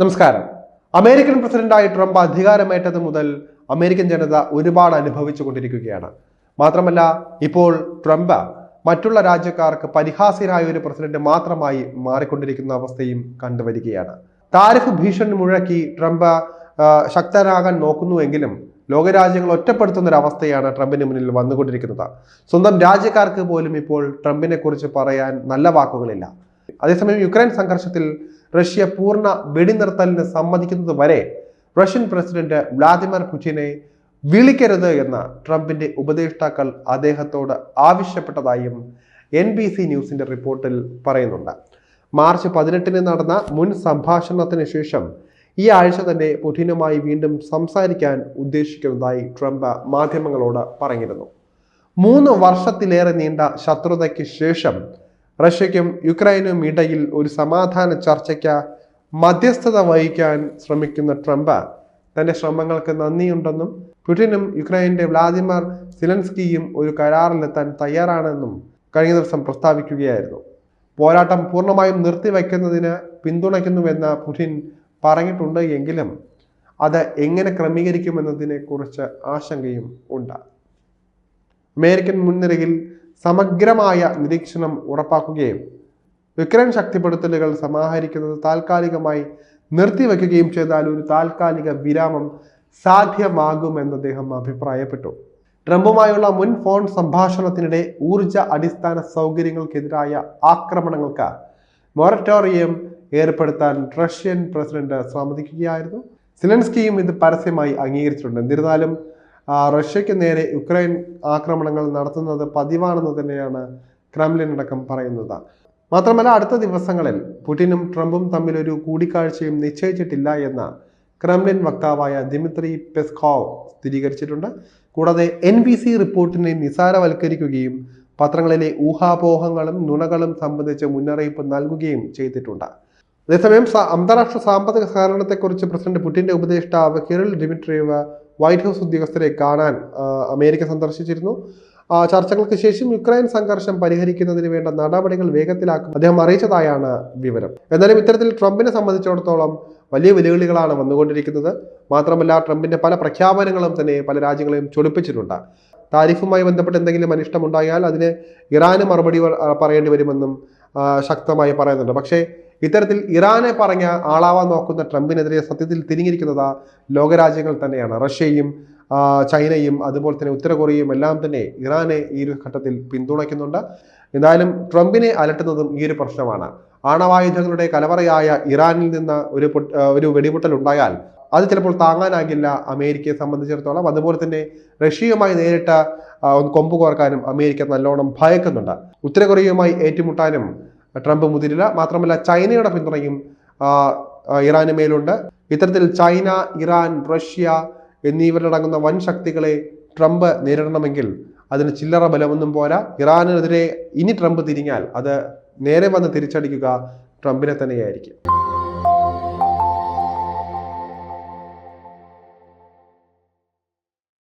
നമസ്കാരം. അമേരിക്കൻ പ്രസിഡന്റായി ട്രംപ് അധികാരമേറ്റത് മുതൽ അമേരിക്കൻ ജനത ഒരുപാട് അനുഭവിച്ചു കൊണ്ടിരിക്കുകയാണ്. മാത്രമല്ല ഇപ്പോൾ ട്രംപ് മറ്റുള്ള രാജ്യക്കാർക്ക് പരിഹാസ്യരായ ഒരു പ്രസിഡന്റ് മാത്രമായി മാറിക്കൊണ്ടിരിക്കുന്ന അവസ്ഥയും കണ്ടുവരികയാണ്. താരിഫ് ഭീഷണി മുഴക്കി ട്രംപ് ശക്തനാകാൻ നോക്കുന്നുവെങ്കിലും ലോകരാജ്യങ്ങൾ ഒറ്റപ്പെടുത്തുന്ന ഒരു അവസ്ഥയാണ് ട്രംപിന് മുന്നിൽ വന്നുകൊണ്ടിരിക്കുന്നത്. സ്വന്തം രാജ്യക്കാർക്ക് പോലും ഇപ്പോൾ ട്രംപിനെ കുറിച്ച് പറയാൻ നല്ല വാക്കുകളില്ല. അതേസമയം യുക്രൈൻ സംഘർഷത്തിൽ റഷ്യ പൂർണ വെടിനിർത്തലിന് സമ്മതിക്കുന്നത് വരെ റഷ്യൻ പ്രസിഡന്റ് വ്ളാദിമിർ പുടിനെ വിളിക്കരുത് എന്ന് ട്രംപിന്റെ ഉപദേഷ്ടാക്കൾ അദ്ദേഹത്തോട് ആവശ്യപ്പെട്ടതായും എൻ ബി സി ന്യൂസിന്റെ റിപ്പോർട്ടിൽ പറയുന്നുണ്ട്. മാർച്ച് പതിനെട്ടിന് നടന്ന മുൻ സംഭാഷണത്തിന് ശേഷം ഈ ആഴ്ച തന്നെ പുടിനുമായി വീണ്ടും സംസാരിക്കാൻ ഉദ്ദേശിക്കുന്നതായി ട്രംപ് മാധ്യമങ്ങളോട് പറഞ്ഞിരുന്നു. മൂന്ന് വർഷത്തിലേറെ നീണ്ട ശത്രുതയ്ക്ക് ശേഷം റഷ്യയ്ക്കും യുക്രൈനും ഇടയിൽ ഒരു സമാധാന ചർച്ചയ്ക്ക് മധ്യസ്ഥത വഹിക്കാൻ ശ്രമിക്കുന്ന ട്രംപ് തന്റെ ശ്രമങ്ങൾക്ക് നന്ദിയുണ്ടെന്നും പുടിനും യുക്രൈന്റെ വ്ളാദിമിർ സിലൻസ്കിയും ഒരു കരാറിലെത്താൻ തയ്യാറാണെന്നും കഴിഞ്ഞ ദിവസം പ്രസ്താവിക്കുകയായിരുന്നു. പോരാട്ടം പൂർണമായും നിർത്തിവെക്കുന്നതിന് പിന്തുണയ്ക്കുന്നുവെന്ന് പുടിൻ പറഞ്ഞിട്ടുണ്ട് എങ്കിലും അത് എങ്ങനെ ക്രമീകരിക്കുമെന്നതിനെ കുറിച്ച് ആശങ്കയും ഉണ്ട്. അമേരിക്കൻ മുൻനിരയിൽ സമഗ്രമായ നിരീക്ഷണം ഉറപ്പാക്കുകയും വിക്രം ശക്തിപ്പെടുത്തലുകൾ സമാഹരിക്കുന്നത് താൽക്കാലികമായി നിർത്തിവെക്കുകയും ചെയ്താൽ ഒരു താൽക്കാലിക വിരാമം സാധ്യമാകുമെന്ന് അദ്ദേഹം അഭിപ്രായപ്പെട്ടു. ട്രംപുമായുള്ള മുൻ ഫോൺ സംഭാഷണത്തിനിടെ ഊർജ അടിസ്ഥാന സൗകര്യങ്ങൾക്കെതിരായ ആക്രമണങ്ങൾക്ക് മൊറട്ടോറിയം ഏർപ്പെടുത്താൻ റഷ്യൻ പ്രസിഡന്റ് സമ്മതിക്കുകയായിരുന്നു. സിലൻസ്കിയും ഇത് പരസ്യമായി അംഗീകരിച്ചിട്ടുണ്ട്. എന്നിരുന്നാലും റഷ്യയ്ക്ക് നേരെ യുക്രൈൻ ആക്രമണങ്ങൾ നടത്തുന്നത് പതിവാണെന്ന് തന്നെയാണ് ക്രെംലിൻ അടക്കം പറയുന്നത്. മാത്രമല്ല അടുത്ത ദിവസങ്ങളിൽ പുടിനും ട്രംപും തമ്മിലൊരു കൂടിക്കാഴ്ചയും നിശ്ചയിച്ചിട്ടില്ല എന്ന് ക്രെംലിൻ വക്താവായ ദിമിത്രി പെസ്കോവ് സ്ഥിരീകരിച്ചിട്ടുണ്ട്. കൂടാതെ എൻ ബി സി റിപ്പോർട്ടിനെ നിസാരവൽക്കരിക്കുകയും പത്രങ്ങളിലെ ഊഹാപോഹങ്ങളും നുണകളും സംബന്ധിച്ച് മുന്നറിയിപ്പ് നൽകുകയും ചെയ്തിട്ടുണ്ട്. അതേസമയം അന്താരാഷ്ട്ര സാമ്പത്തിക സഹകരണത്തെക്കുറിച്ച് പ്രസിഡന്റ് പുടിന്റെ ഉപദേഷ്ടാവ് കിറിൽ ഡിമിട്രിയവ് വൈറ്റ് ഹൗസ് ഉദ്യോഗസ്ഥരെ കാണാൻ അമേരിക്ക സന്ദർശിച്ചിരുന്നു. ചർച്ചകൾക്ക് ശേഷം യുക്രൈൻ സംഘർഷം പരിഹരിക്കുന്നതിന് വേണ്ട നടപടികൾ വേഗത്തിലാക്കും അദ്ദേഹം അറിയിച്ചതായാണ് വിവരം. എന്നാലും ഇത്തരത്തിൽ ട്രംപിനെ സംബന്ധിച്ചിടത്തോളം വലിയ വെല്ലുവിളികളാണ് വന്നുകൊണ്ടിരിക്കുന്നത്. മാത്രമല്ല ട്രംപിന്റെ പല പ്രഖ്യാപനങ്ങളും തന്നെ പല രാജ്യങ്ങളെയും ചൊടിപ്പിച്ചിട്ടുണ്ട്. താരിഫുമായി ബന്ധപ്പെട്ട് എന്തെങ്കിലും അനിഷ്ടമുണ്ടായാൽ അതിന് ഇറാന് മറുപടി പറയേണ്ടി വരുമെന്നും ശക്തമായി പറയുന്നുണ്ട്. പക്ഷേ ഇത്തരത്തിൽ ഇറാനെ പറഞ്ഞ ആളാവാൻ നോക്കുന്ന ട്രംപിനെതിരെ സത്യത്തിൽ തിരിഞ്ഞിരിക്കുന്നത് ലോകരാജ്യങ്ങൾ തന്നെയാണ്. റഷ്യയും ചൈനയും അതുപോലെ തന്നെ ഉത്തര കൊറിയയും എല്ലാം തന്നെ ഇറാനെ ഈ ഒരു ഘട്ടത്തിൽ പിന്തുണയ്ക്കുന്നുണ്ട്. എന്തായാലും ട്രംപിനെ അലട്ടുന്നതും ഈ ഒരു പ്രശ്നമാണ്. ആണവായുധങ്ങളുടെ കലവറയായ ഇറാനിൽ നിന്ന് ഒരു ഒരു വെടിപൊട്ടൽ ഉണ്ടായാൽ അത് ചിലപ്പോൾ താങ്ങാനാകില്ല അമേരിക്കയെ സംബന്ധിച്ചിടത്തോളം. അതുപോലെ തന്നെ റഷ്യയുമായി നേരിട്ട് കൊമ്പ് കോർക്കാനും അമേരിക്ക നല്ലോണം ഭയക്കുന്നുണ്ട്. ഉത്തര കൊറിയയുമായി ഏറ്റുമുട്ടാനും ട്രംപ് മുതിരില്ല. മാത്രമല്ല ചൈനയുടെ പിന്തുണയും ഇറാന് മേലുണ്ട്. ഇത്തരത്തിൽ ചൈന ഇറാൻ റഷ്യ എന്നിവരടങ്ങുന്ന വൻ ശക്തികളെ ട്രംപ് നേരിടണമെങ്കിൽ അതിന് ചില്ലറ ബലമൊന്നും പോരാ. ഇറാനെതിരെ ഇനി ട്രംപ് തിരിഞ്ഞാൽ അത് നേരെ വന്ന് തിരിച്ചടിക്കുക ട്രംപിനെ തന്നെയായിരിക്കും.